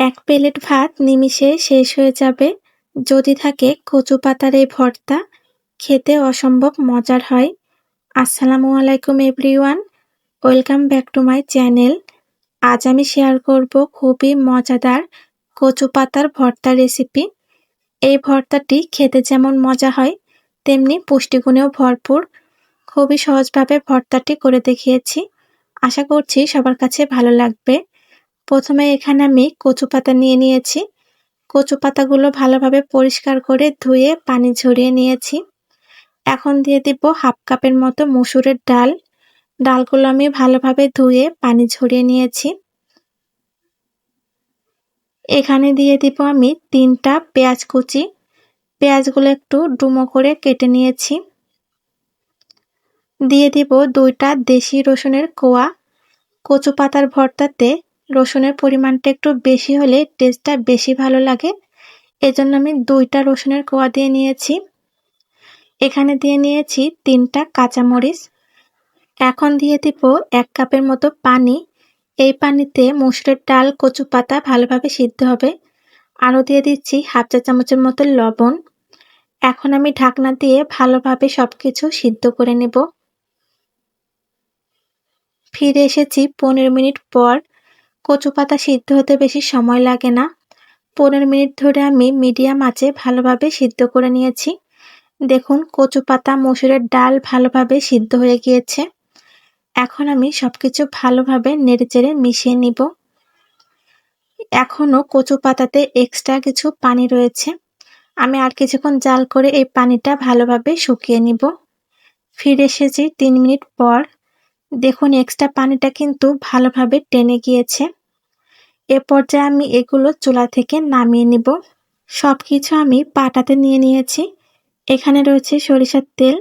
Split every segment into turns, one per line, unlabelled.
এক প্লেট ভাত নিমিষে শেষ হয়ে যাবে। যদি থাকে কচু পাতার এই ভর্তা, খেতে অসম্ভব মজার হয়। আসসালামু আলাইকুম everyone, welcome back to my channel. আজ আমি শেয়ার করব খুবই মজাদার কচু পাতার ভর্তা রেসিপি। এই ভর্তাটি খেতে যেমন মজা হয়, তেমনি পুষ্টিগুণেও ভরপুর। খুবই সহজভাবে ভর্তাটি করে দেখিয়েছি। আশা করছি সবার কাছে ভালো লাগবে। প্রথমে এখানে আমি কচু পাতা নিয়ে নিয়েছি। কচু পাতাগুলো ভালোভাবে পরিষ্কার করে ধুয়ে পানি ঝরিয়ে নিয়েছি। এখন দিয়ে দিব হাফ কাপের মতো মসুরের ডাল। ডালগুলো আমি ভালোভাবে ধুয়ে পানি ঝরিয়ে নিয়েছি। এখানে দিয়ে দিব আমি তিনটা পেঁয়াজ কুচি। পেঁয়াজগুলো একটু ডুমো করে কেটে নিয়েছি। দিয়ে দিব দুইটা দেশি রসুনের কোয়া। কচু পাতার ভর্তাতে রসুনের পরিমাণটা একটু বেশি হলে টেস্টটা বেশি ভালো লাগে। এজন্য আমি দুইটা রসুনের কোয়া দিয়ে নিয়েছি। এখানে দিয়ে নিয়েছি তিনটা কাঁচামরিচ। এখন দিয়ে দিব এক কাপের মতো পানি। এই পানিতে মসুরের ডাল, কচু পাতা ভালোভাবে সিদ্ধ হবে। আরও দিয়ে দিচ্ছি হাফ চা চামচের মতো লবণ। এখন আমি ঢাকনা দিয়ে ভালোভাবে সব কিছু সিদ্ধ করে নেব। ফিরে এসেছি পনেরো মিনিট পর। কচু পাতা সিদ্ধ হতে বেশি সময় লাগে না। পনেরো মিনিট ধরে আমি মিডিয়াম আঁচে ভালোভাবে সিদ্ধ করে নিয়েছি। দেখুন কচু পাতা মসুরের ডাল ভালোভাবে সিদ্ধ হয়ে গিয়েছে। এখন আমি সব কিছু ভালোভাবে নেড়েচেড়ে মিশিয়ে নিব। এখনও কচু পাতাতে এক্সট্রা কিছু পানি রয়েছে। আমি আর কিছুক্ষণ জাল করে এই পানিটা ভালোভাবে শুকিয়ে নিব। ফিরে এসেছি তিন মিনিট পর। দেখুন এক্সট্রা পানিটা কিন্তু ভালোভাবে টেনে গিয়েছে। এ পর্যায়ে আমি এগুলো চুলা থেকে নামিয়ে নিব। সব কিছু আমি পাটাতে নিয়ে নিয়েছি। এখানে রয়েছে সরিষার তেল।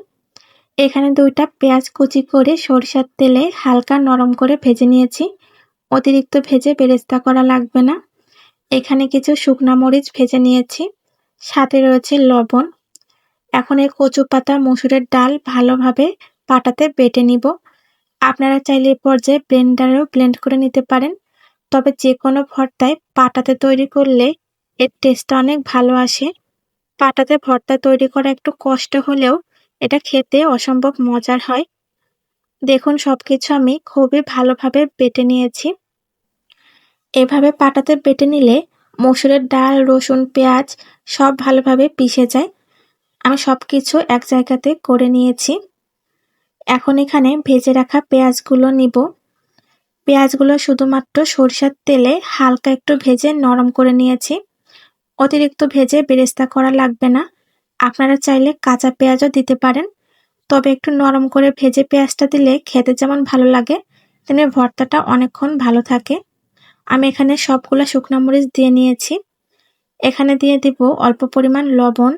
এখানে দুইটা পেঁয়াজ কুচি করে সরিষার তেলে হালকা নরম করে ভেজে নিয়েছি। অতিরিক্ত ভেজে বেরেস্তা করা লাগবে না। এখানে কিছু শুকনা মরিচ ভেজে নিয়েছি। সাথে রয়েছে লবণ। এখন এই কচু পাতা, মসুরের ডাল ভালোভাবে পাটাতে বেটে নিব। আপনারা চাইলে পর্যায়ে ব্লেন্ডারেও ব্লেন্ড করে নিতে পারেন। তবে যে কোনো ভর্তায় পাটাতে তৈরি করলে এর টেস্টটা অনেক ভালো আসে। পাটাতে ভর্তা তৈরি করা একটু কষ্ট হলেও এটা খেতে অসম্ভব মজার হয়। দেখুন সব কিছু আমি খুবই ভালোভাবে বেটে নিয়েছি। এভাবে পাটাতে বেটে নিলে মসুরের ডাল, রসুন, পেঁয়াজ সব ভালোভাবে পিষে যায়। আমি সব কিছু এক জায়গাতে করে নিয়েছি। এখন এখানে ভেজে রাখা পেঁয়াজগুলো নিব। পেঁয়াজগুলো শুধুমাত্র সরষের তেলে হালকা একটু ভেজে নরম করে নিয়েছি। অতিরিক্ত ভেজে বেরেস্তা করা লাগবে না। আপনারা চাইলে কাঁচা পেঁয়াজও দিতে পারেন। তবে একটু নরম করে ভেজে পেঁয়াজটা দিলে খেতে যেমন ভালো লাগে, তেমনি ভর্তাটা অনেকক্ষণ ভালো থাকে। আমি এখানে সবগুলো শুকনো মরিচ দিয়ে নিয়েছি। এখানে দিয়ে দিব অল্প পরিমাণ লবণ।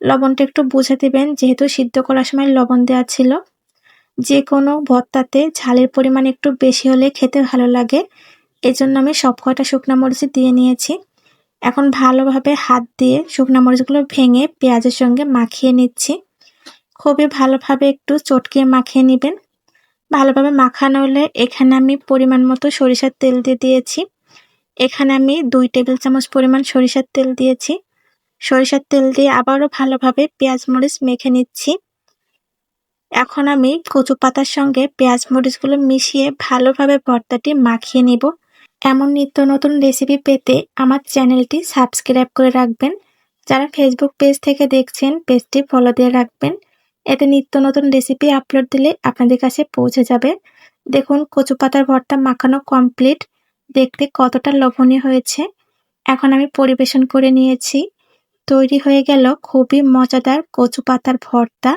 লবণটা একটু বুঝে দিবেন, যেহেতু সিদ্ধ করার সময় লবণ দেওয়া ছিল। যে কোনো ভর্তাতে ঝালের পরিমাণ একটু বেশি হলে খেতে ভালো লাগে। এজন্য আমি সব কয়টা শুকনা মরিচ দিয়ে নিয়েছি। এখন ভালোভাবে হাত দিয়ে শুকনা মরিচগুলো ভেঙে পেঁয়াজের সঙ্গে মাখিয়ে নিচ্ছি। খুবই ভালোভাবে একটু চটকিয়ে মাখিয়ে নেবেন। ভালোভাবে মাখানো হলে এখানে আমি পরিমাণ মতো সরিষার তেল দিয়ে দিয়েছি। এখানে আমি দুই টেবিল চামচ পরিমাণ সরিষার তেল দিয়েছি। সরিষার তেল দিয়ে আবারও ভালোভাবে পেঁয়াজ মরিচ মেখে নিচ্ছি। এখন আমি কচু পাতার সঙ্গে পেঁয়াজ মরিচগুলো মিশিয়ে ভালোভাবে ভর্তাটি মাখিয়ে নিব। এমন নিত্য নতুন রেসিপি পেতে আমার চ্যানেলটি সাবস্ক্রাইব করে রাখবেন। যারা ফেসবুক পেজ থেকে দেখছেন পেজটি ফলো দিয়ে রাখবেন। এতে নিত্য নতুন রেসিপি আপলোড দিলে আপনাদের কাছে পৌঁছে যাবে। দেখুন, কচু পাতার ভর্তা মাখানো কমপ্লিট দেখতে কতটা লোভনীয় হয়েছে। এখন আমি পরিবেশন করে নিয়েছি। তৈরি হয়ে গেল খুবই মজাদার কচু পাতার ভর্তা।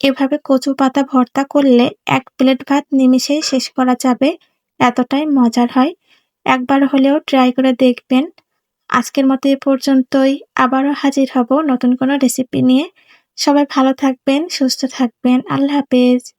এভাবে কচু পাতা ভর্তা করলে এক প্লেট ভাত নিমিশেই শেষ করা যাবে। এতটাই মজার হয়। একবার হলেও ট্রাই করে দেখবেন। আজকের মতো এ পর্যন্তই। আবারও হাজির হব নতুন কোনো রেসিপি নিয়ে। সবাই ভালো থাকবেন, সুস্থ থাকবেন। আল্লাহ হাফেজ।